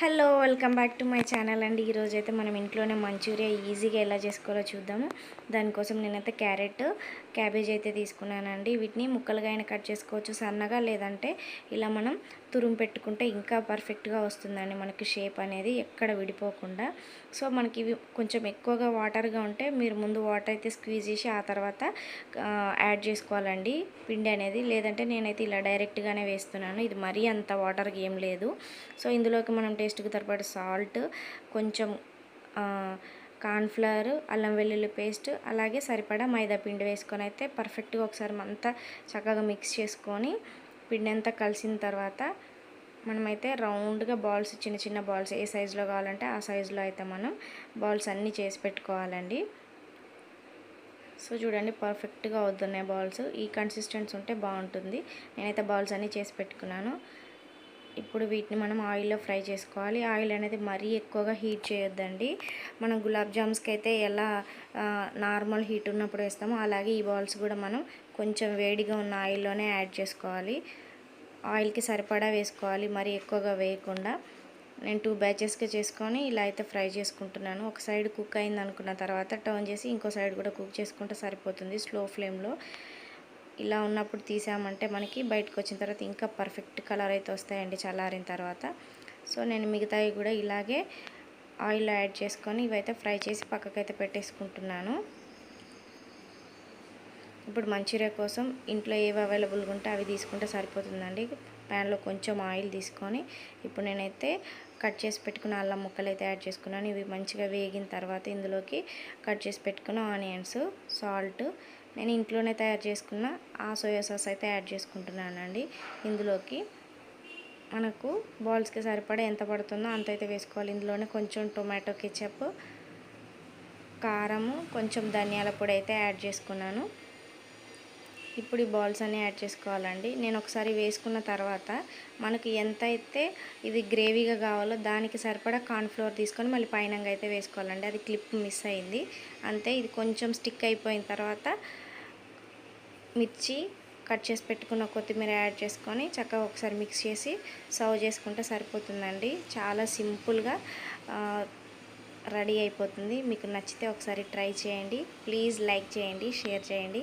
Hello welcome back to my channel అండి. ఈరోజు అయితే మనం ఇంట్లోనే మంచూరియా ఈజీగా ఎలా చేసుకోవాలో చూద్దాము. దానికోసం నేనైతే క్యారెట్ క్యాబేజ్ అయితే తీసుకున్నానండి. వీటిని ముక్కలుగా అయినా కట్ చేసుకోవచ్చు. సన్నగా లేదంటే ఇలా మనం తురుము పెట్టుకుంటే ఇంకా పర్ఫెక్ట్గా వస్తుందండి మనకి షేప్ అనేది ఎక్కడ విడిపోకుండా. సో మనకి ఇవి కొంచెం ఎక్కువగా వాటర్గా ఉంటే మీరు ముందు వాటర్ అయితే స్క్వీజ్ చేసి ఆ తర్వాత యాడ్ చేసుకోవాలండి. పిండి అనేది లేదంటే నేనైతే ఇలా డైరెక్ట్గానే వేస్తున్నాను. ఇది మరీ అంత వాటర్కి ఏం లేదు. సో ఇందులోకి మనం టేస్ట్కి తరపడి సాల్ట్ కొంచెం కార్న్ఫ్లవర్ అల్లం వెల్లుల్లి పేస్ట్ అలాగే సరిపడా మైదా పిండి వేసుకొని అయితే పర్ఫెక్ట్గా ఒకసారి అంతా చక్కగా మిక్స్ చేసుకొని పిండి అంతా కలిసిన తర్వాత మనమైతే రౌండ్గా బాల్స్ చిన్న చిన్న బాల్స్ ఏ సైజులో కావాలంటే ఆ సైజులో అయితే మనం బాల్స్ అన్నీ చేసి పెట్టుకోవాలండి. సో చూడండి పర్ఫెక్ట్గా అవుతున్నాయి బాల్స్. ఈ కన్సిస్టెన్సీ ఉంటే బాగుంటుంది. నేనైతే బాల్స్ అన్నీ చేసి పెట్టుకున్నాను. ఇప్పుడు వీటిని మనం ఆయిల్లో ఫ్రై చేసుకోవాలి. ఆయిల్ అనేది మరీ ఎక్కువగా హీట్ చేయొద్దండి. మనం గులాబ్ జామ్స్కి అయితే ఎలా నార్మల్ హీట్ ఉన్నప్పుడు వేస్తామో అలాగే ఈ బాల్స్ కూడా మనం కొంచెం వేడిగా ఉన్న ఆయిల్లోనే యాడ్ చేసుకోవాలి. ఆయిల్కి సరిపడా వేసుకోవాలి మరీ ఎక్కువగా వేయకుండా. నేను టూ బ్యాచెస్గా చేసుకొని ఇలా అయితే ఫ్రై చేసుకుంటున్నాను. ఒక సైడ్ కుక్ అయింది అనుకున్న తర్వాత టర్న్ చేసి ఇంకో సైడ్ కూడా కుక్ చేసుకుంటే సరిపోతుంది స్లో ఫ్లేమ్లో. ఇలా ఉన్నప్పుడు తీసామంటే మనకి బయటకు వచ్చిన తర్వాత ఇంకా పర్ఫెక్ట్ కలర్ అయితే వస్తాయండి చల్లారిన తర్వాత. సో నేను మిగతావి కూడా ఇలాగే ఆయిల్ యాడ్ చేసుకొని ఇవైతే ఫ్రై చేసి పక్కకైతే పెట్టేసుకుంటున్నాను. ఇప్పుడు మంచూరియా కోసం ఇంట్లో ఏవి అవైలబుల్గా ఉంటే అవి తీసుకుంటే సరిపోతుందండి. ప్యాన్లో కొంచెం ఆయిల్ తీసుకొని ఇప్పుడు నేనైతే కట్ చేసి పెట్టుకున్న అల్లం ముక్కలు అయితే యాడ్ చేసుకున్నాను. ఇవి మంచిగా వేగిన తర్వాత ఇందులోకి కట్ చేసి పెట్టుకున్న ఆనియన్స్ సాల్ట్. నేను ఇంట్లోనే తయారు చేసుకున్న ఆ సోయా సాస్ అయితే యాడ్ చేసుకుంటున్నానండి. ఇందులోకి మనకు బాల్స్కి సరిపడా ఎంత పడుతుందో అంత అయితే వేసుకోవాలి. ఇందులోనే కొంచెం టొమాటో కెచప్ కారము కొంచెం ధనియాల పొడి అయితే యాడ్ చేసుకున్నాను. ఇప్పుడు ఈ బాల్స్ అన్నీ యాడ్ చేసుకోవాలండి. నేను ఒకసారి వేసుకున్న తర్వాత మనకు ఎంత అయితే ఇది గ్రేవీగా కావాలో దానికి సరిపడా కార్న్ఫ్లోర్ తీసుకొని మళ్ళీ పైన అయితే వేసుకోవాలండి. అది క్లిప్ మిస్ అయింది. అంతే ఇది కొంచెం స్టిక్ అయిపోయిన తర్వాత మిర్చి కట్ చేసి పెట్టుకున్న కొత్తిమీర యాడ్ చేసుకొని చక్కగా ఒకసారి మిక్స్ చేసి సర్వ్ చేసుకుంటే సరిపోతుందండి. చాలా సింపుల్గా రెడీ అయిపోతుంది. మీకు నచ్చితే ఒకసారి ట్రై చేయండి. ప్లీజ్ లైక్ చేయండి షేర్ చేయండి.